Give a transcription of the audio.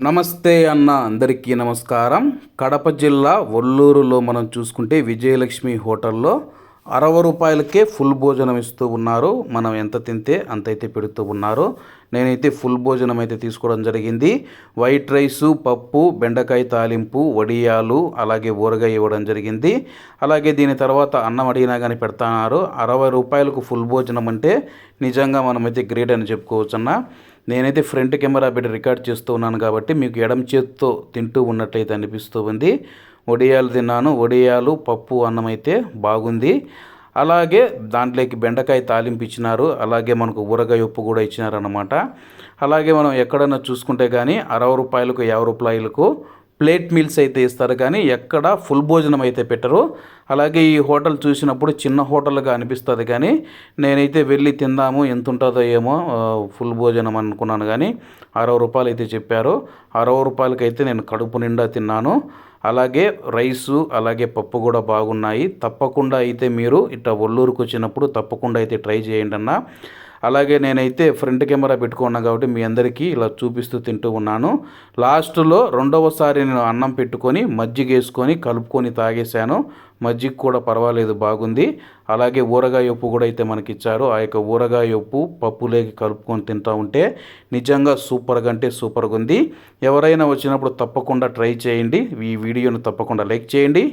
నమస్తే అన్న అందరికీ నమస్కారం. కడప జిల్లా ఒల్లూరులో మనం చూసుకుంటే విజయలక్ష్మి హోటల్లో అరవై రూపాయలకే ఫుల్ భోజనం ఇస్తూ ఉన్నారు. మనం ఎంత తింటే అంత అయితే పెడుతూ ఉన్నారు. నేనైతే ఫుల్ భోజనం అయితే తీసుకోవడం జరిగింది. వైట్ రైసు పప్పు బెండకాయ తాలింపు వడియాలు అలాగే ఊరగాయ ఇవ్వడం జరిగింది. అలాగే దీని తర్వాత అన్నం అడిగినా కానీ పెడతాన్నారు అరవై రూపాయలకు ఫుల్ భోజనం అంటే నిజంగా మనమైతే గ్రేట్ అని చెప్పుకోవచ్చు అన్న నేనైతే ఫ్రంట్ కెమెరా పెట్టి రికార్డ్ చేస్తూ ఉన్నాను కాబట్టి మీకు ఎడం చేత్తో తింటూ ఉన్నట్లయితే అనిపిస్తూ ఉంది. వడియాలు తిన్నాను. వడియాలు పప్పు అన్నం అయితే బాగుంది. అలాగే దాంట్లోకి బెండకాయ తాలింపు ఇచ్చినారు. అలాగే మనకు ఊరగాయ ఉప్పు కూడా ఇచ్చినారన్నమాట. అలాగే మనం ఎక్కడైనా చూసుకుంటే కానీ అరవై రూపాయలకు యాభై రూపాయలకు ప్లేట్ మీల్స్ అయితే ఇస్తారు కానీ ఎక్కడ ఫుల్ భోజనం అయితే పెట్టరు. అలాగే ఈ హోటల్ చూసినప్పుడు చిన్న హోటల్గా అనిపిస్తుంది కానీ నేనైతే వెళ్ళి తిందాము ఎంత ఉంటుందో ఏమో ఫుల్ భోజనం అనుకున్నాను కానీ అరవై రూపాయలు అయితే చెప్పారు. అరవై రూపాయలకైతే నేను కడుపు నిండా తిన్నాను. అలాగే రైసు అలాగే పప్పు కూడా బాగున్నాయి. తప్పకుండా అయితే మీరు ఇట్లా ఒల్లూరుకు వచ్చినప్పుడు తప్పకుండా అయితే ట్రై చేయండి అన్న. అలాగే నేనైతే ఫ్రంట్ కెమెరా పెట్టుకున్నాను కాబట్టి మీ అందరికీ ఇలా చూపిస్తూ తింటూ ఉన్నాను. లాస్ట్లో రెండవసారి నేను అన్నం పెట్టుకొని మజ్జిగ వేసుకొని కలుపుకొని తాగేశాను. మజ్జిగ కూడా పర్వాలేదు బాగుంది. అలాగే ఊరగాయ ఉప్పు కూడా అయితే మనకి ఇచ్చారు ఆ యొక్క ఊరగాయ ఉప్పు పప్పులోకి కలుపుకొని తింటూ ఉంటే నిజంగా సూపర్గా అంటే సూపర్గా ఉంది ఎవరైనా వచ్చినప్పుడు తప్పకుండా ట్రై చేయండి. ఈ వీడియోను తప్పకుండా లైక్ చేయండి.